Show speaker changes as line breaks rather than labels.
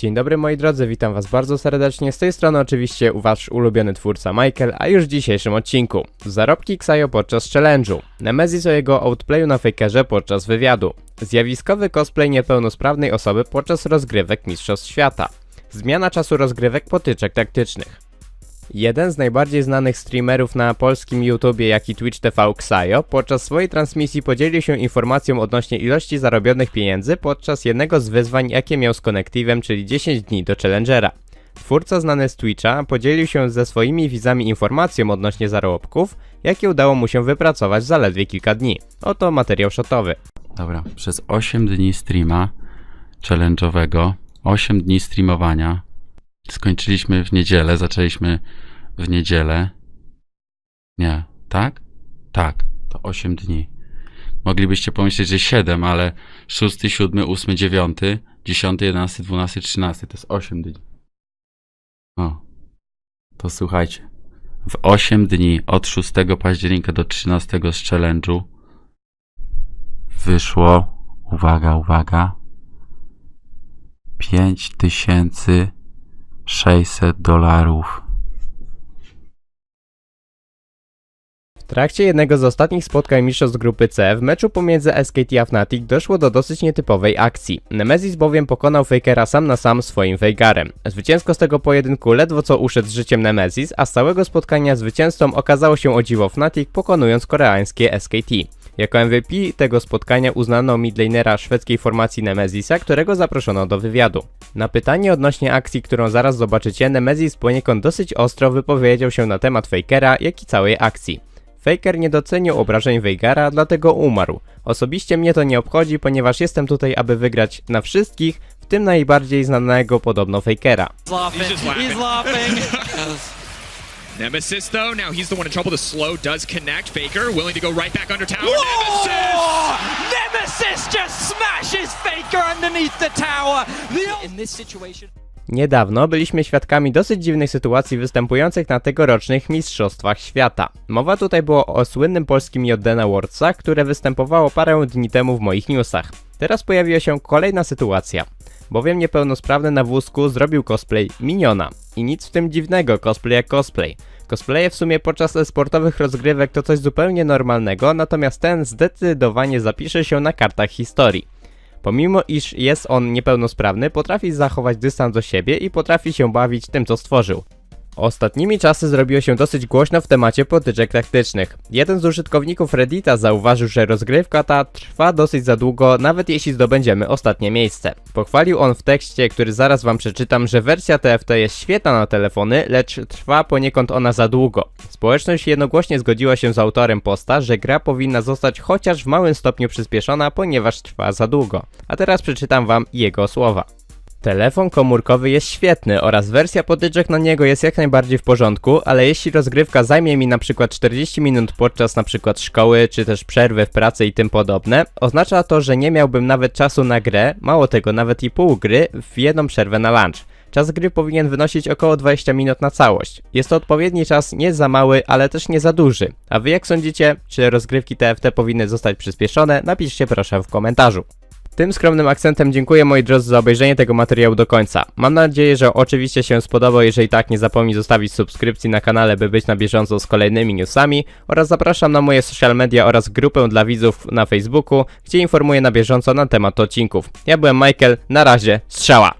Dzień dobry moi drodzy, witam was bardzo serdecznie. Z tej strony oczywiście wasz ulubiony twórca Michael, a już w dzisiejszym odcinku. Zarobki Xayo podczas challenge'u. Nemesis o jego outplayu na fakerze podczas wywiadu. Zjawiskowy cosplay niepełnosprawnej osoby podczas rozgrywek Mistrzostw Świata. Zmiana czasu rozgrywek potyczek taktycznych. Jeden z najbardziej znanych streamerów na polskim YouTubie, jak i Twitch TV Xayo, podczas swojej transmisji podzielił się informacją odnośnie ilości zarobionych pieniędzy podczas jednego z wyzwań, jakie miał z Connectivem, czyli 10 dni do Challengera. Twórca znany z Twitcha podzielił się ze swoimi widzami informacją odnośnie zarobków, jakie udało mu się wypracować w zaledwie kilka dni. Oto materiał shotowy.
Dobra, przez 8 dni streama challenge'owego, 8 dni streamowania. Skończyliśmy w niedzielę, zaczęliśmy w niedzielę. Nie, tak? Tak, to 8 dni. Moglibyście pomyśleć, że 7, ale 6, 7, 8, 9, 10, 11, 12, 13 to jest 8 dni. O, to słuchajcie. W 8 dni od 6 października do 13 z challenge'u wyszło, uwaga, uwaga, 5600 dolarów.
W trakcie jednego z ostatnich spotkań mistrzostw grupy C w meczu pomiędzy SKT a Fnatic doszło do dosyć nietypowej akcji. Nemesis bowiem pokonał Fakera sam na sam swoim Veigarem. Zwycięsko z tego pojedynku ledwo co uszedł z życiem Nemesis, a z całego spotkania zwycięzcą okazało się o dziwo Fnatic pokonując koreańskie SKT. Jako MVP tego spotkania uznano midlanera szwedzkiej formacji Nemesisa, którego zaproszono do wywiadu. Na pytanie odnośnie akcji, którą zaraz zobaczycie, Nemesis poniekąd dosyć ostro wypowiedział się na temat Fakera, jak i całej akcji. Faker nie docenił obrażeń Veigara, dlatego umarł. Osobiście mnie to nie obchodzi, ponieważ jestem tutaj, aby wygrać na wszystkich, w tym najbardziej znanego podobno Fakera.
He's just laughing.
He's laughing.
Nemesis, though, now he's the one in trouble. The slow does connect. Faker willing to go right back under tower.
Whoa!
Nemesis!
Nemesis just smashes Faker underneath the tower. The in this situation.
Niedawno byliśmy świadkami dosyć dziwnych sytuacji występujących na tegorocznych Mistrzostwach Świata. Mowa tutaj było o słynnym polskim Jodena Worldsach, które występowało parę dni temu w moich newsach. Teraz pojawiła się kolejna sytuacja. Bowiem niepełnosprawny na wózku zrobił cosplay Miniona. I nic w tym dziwnego, cosplay jak cosplay. Cosplaye w sumie podczas sportowych rozgrywek to coś zupełnie normalnego, natomiast ten zdecydowanie zapisze się na kartach historii. Pomimo iż jest on niepełnosprawny, potrafi zachować dystans do siebie i potrafi się bawić tym, co stworzył. Ostatnimi czasy zrobiło się dosyć głośno w temacie potyczek taktycznych. Jeden z użytkowników Reddita zauważył, że rozgrywka ta trwa dosyć za długo, nawet jeśli zdobędziemy ostatnie miejsce. Pochwalił on w tekście, który zaraz wam przeczytam, że wersja TFT jest świetna na telefony, lecz trwa poniekąd ona za długo. Społeczność jednogłośnie zgodziła się z autorem posta, że gra powinna zostać chociaż w małym stopniu przyspieszona, ponieważ trwa za długo. A teraz przeczytam wam jego słowa. Telefon komórkowy jest świetny oraz wersja potyczek na niego jest jak najbardziej w porządku, ale jeśli rozgrywka zajmie mi na przykład 40 minut podczas na przykład szkoły, czy też przerwy w pracy i tym podobne, oznacza to, że nie miałbym nawet czasu na grę, mało tego, nawet i pół gry w jedną przerwę na lunch. Czas gry powinien wynosić około 20 minut na całość. Jest to odpowiedni czas, nie za mały, ale też nie za duży. A wy jak sądzicie, czy rozgrywki TFT powinny zostać przyspieszone? Napiszcie proszę w komentarzu. Tym skromnym akcentem dziękuję moi drodzy za obejrzenie tego materiału do końca. Mam nadzieję, że oczywiście się spodobał, jeżeli tak nie zapomnij zostawić subskrypcji na kanale, by być na bieżąco z kolejnymi newsami oraz zapraszam na moje social media oraz grupę dla widzów na Facebooku, gdzie informuję na bieżąco na temat odcinków. Ja byłem Michael, na razie, strzała!